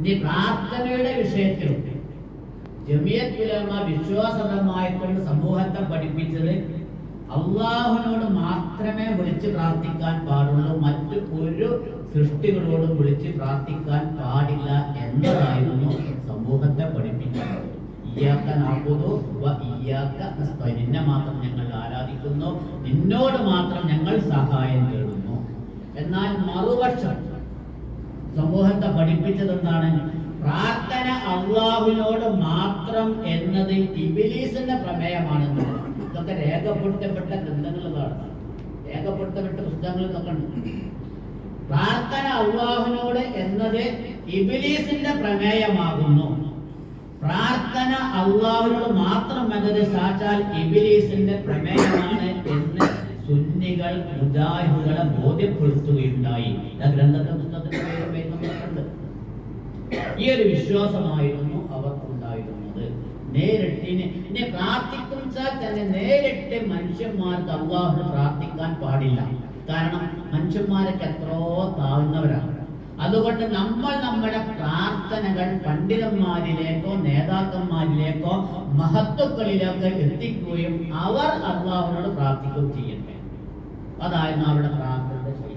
ഇനി പ്രാർത്ഥനയുടെ വിഷയത്തിലും ജമിയത്ത് ഉലമ വിശ്വാസപരമായിക്കൊണ്ട് സമൂഹത്തെ പഠിപ്പിച്ചത് അള്ളാഹുനോട് മാത്രമേ വിളിച്ച് പ്രാർത്ഥിക്കാൻ പാടുള്ളൂ മറ്റു ഒരു സൃഷ്ടികളോടും വിളിച്ച് പ്രാർത്ഥിക്കാൻ പാടില്ല എന്നതായിരുന്നു സമൂഹത്തെ പഠിപ്പിച്ചത് നസ്തഈൻ. നിന്നെ മാത്രം ഞങ്ങൾ ആരാധിക്കുന്നു നിന്നോട് മാത്രം ഞങ്ങൾ സഹായം തേടുന്നു. എന്നാൽ മറുപക്ഷം സമൂഹത്തെ പഠിപ്പിച്ചത് എന്താണ് പ്രാർത്ഥന അള്ളാഹുവിനോട് മാത്രം എന്നത് ഇബിലീസിന്റെ പ്രമേയമാണെന്ന്. ഇതൊക്കെ രേഖപ്പെടുത്തപ്പെട്ട ഗ്രന്ഥങ്ങളിലാണ് രേഖപ്പെടുത്തപ്പെട്ട പുസ്തകങ്ങൾ ഇതൊക്കെ ഉണ്ട്. പ്രാർത്ഥന അള്ളാഹുവിനോട് എന്നത് ഇബിലീസിന്റെ പ്രമേയമാകുന്നു. പ്രാർത്ഥന അള്ളാഹുവിനോട് മാത്രം എന്നത് സാക്ഷാൽ ഇബിലീസിന്റെ പ്രമേയമാണ് എന്ന് സുന്നികൾ മുജാഹിദുകളെ ബോധ്യപ്പെടുത്തുകയുണ്ടായി. ഗ്രന്ഥത്തെ ഈ ഒരു വിശ്വാസമായിരുന്നു അവർക്കുണ്ടായിരുന്നത്. നേരിട്ടിന് പിന്നെ പ്രാർത്ഥിക്കും തന്നെ നേരിട്ട് മനുഷ്യന്മാർക്ക് അള്ളാഹു പ്രാർത്ഥിക്കാൻ പാടില്ല. കാരണം മനുഷ്യന്മാരൊക്കെ എത്രയോ താഴ്ന്നവരാണ്. അതുകൊണ്ട് നമ്മൾ നമ്മുടെ പ്രാർത്ഥനകൾ പണ്ഡിതന്മാരിലേക്കോ നേതാക്കന്മാരിലേക്കോ മഹത്വക്കളിലേക്കോ എത്തിക്കുകയും അവർ അള്ളാഹുവിനോട് പ്രാർത്ഥിക്കുകയും ചെയ്യട്ടെ. അതായിരുന്നു അവരുടെ പ്രാർത്ഥനയുടെ ശൈലി.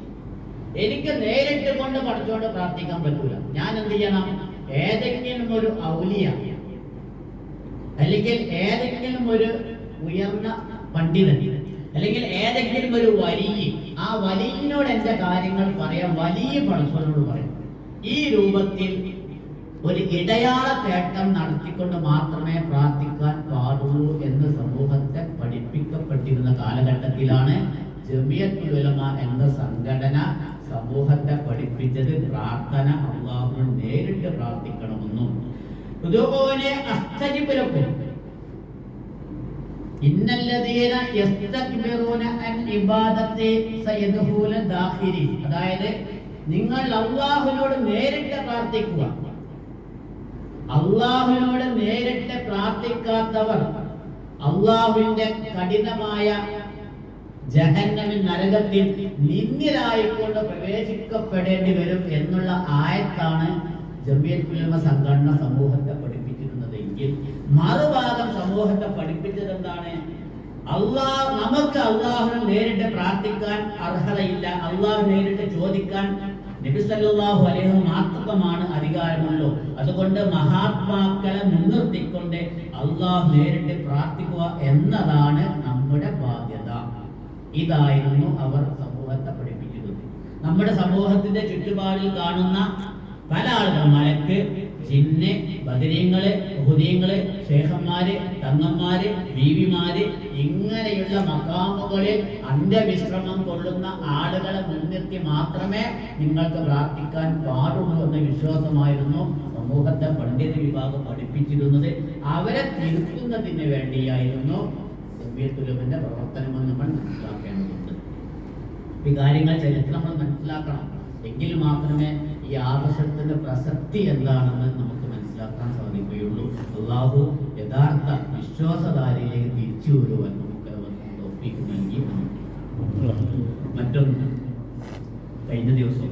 എനിക്ക് നേരിട്ട് കൊണ്ട് പഠിച്ചുകൊണ്ട് പ്രാർത്ഥിക്കാൻ പറ്റൂല. ഞാൻ എന്ത് ചെയ്യണം? ഏതെങ്കിലും ഒരു ഔലിയ അല്ലെങ്കിൽ ഏതെങ്കിലും ഒരു ഉയർന്ന പണ്ഡിതൻ അല്ലെങ്കിൽ ഏതെങ്കിലും ഒരു വലിയ ആ വലിയനോട് എന്റെ കാര്യങ്ങൾ പറയാം വലിയ പണസ്വനോട് പറയും. ഈ രൂപത്തിൽ ഒരു ഇടയാള തേട്ടം നടത്തിക്കൊണ്ട് മാത്രമേ പ്രാർത്ഥിക്കാൻ പാടുള്ളൂ എന്ന് സമൂഹത്തെ പഠിപ്പിക്കപ്പെട്ടിരുന്ന കാലഘട്ടത്തിലാണ് ജമിയത്തുലമ എന്ന സംഘടന സമൂഹത്തെ പഠിപ്പിച്ചത് പ്രാർത്ഥന അള്ളാഹു നേരിട്ട് പ്രാർത്ഥിക്കണമെന്നും. അതായത് നിങ്ങൾ അള്ളാഹുനോട് നേരിട്ട് പ്രാർത്ഥിക്കുക. അള്ളാഹുനോട് നേരിട്ട് പ്രാർത്ഥിക്കാത്തവർ അള്ളാഹുവിന്റെ കഠിനമായ ജഹന്നമിൻ നരകത്തിൽ നിന്നിലായിക്കൊണ്ട് പ്രവേശിക്കപ്പെടേണ്ടി വരും എന്നുള്ള ആയത്താണ് ജമിയത്ത് ഉലമ സംഘടന സമൂഹത്തെ പഠിപ്പിച്ചിരുന്നത് എങ്കിൽ. മറുഭാഗം സമൂഹത്തെ പഠിപ്പിച്ചത് എന്താണ്? അള്ളാഹ് നമുക്ക് അള്ളാഹു നേരിട്ട് പ്രാർത്ഥിക്കാൻ അർഹതയില്ല. അള്ളാഹു നേരിട്ട് ചോദിക്കാൻ നബി സല്ലല്ലാഹു അലൈഹി മാത്രമാണ് അധികാരമുള്ളൂ. അതുകൊണ്ട് മഹാത്മാക്കളെ മുൻനിർത്തിക്കൊണ്ട് അള്ളാഹു നേരിട്ട് പ്രാർത്ഥിക്കുക എന്നതാണ് നമ്മുടെ ബാധ്യത. ഇതായിരുന്നു അവർ സമൂഹത്തെ പഠിപ്പിക്കുന്നത് നമ്മുടെ സമൂഹത്തിന്റെ ചുറ്റുപാടിൽ കാണുന്ന പല ആളുകൾ മലക്ക് ജിന്ന് ബദരീങ്ങൾ ബഹുദീങ്ങൾ ശേഖന്മാര് തങ്ങന്മാര് ബീവിമാര് ഇങ്ങനെയുള്ള മക്കാമുകളിൽ അന്ത്യവിശ്രമം കൊള്ളുന്ന ആളുകളെ മുൻനിർത്തി മാത്രമേ നിങ്ങൾക്ക് പ്രാർത്ഥിക്കാൻ പാടുള്ളൂ എന്ന വിശ്വാസമായിരുന്നു സമൂഹത്തെ പണ്ഡിത വിഭാഗം പഠിപ്പിച്ചിരുന്നത്. അവരെ തിരുത്തുന്നതിന് വേണ്ടിയായിരുന്നു ഹുബിയത്തുലമിന്റെ പ്രവർത്തനങ്ങൾ നമ്മൾ മനസ്സിലാക്കേണ്ടതുണ്ട്. ഈ കാര്യങ്ങൾ ചരിത്രം നമ്മൾ മനസ്സിലാക്കണം. എങ്കിൽ മാത്രമേ ഈ ആദർശത്തിന്റെ പ്രസക്തി എന്താണെന്ന് നമുക്ക് മനസ്സിലാക്കാൻ സാധിക്കുകയുള്ളൂ. അള്ളാഹു യഥാർത്ഥ വിശ്വാസധാരയിലേക്ക് തിരിച്ചു വരുവാൻ നമുക്ക് ഒപ്പിക്കുന്നെങ്കിൽ മറ്റൊന്ന് കഴിഞ്ഞ ദിവസം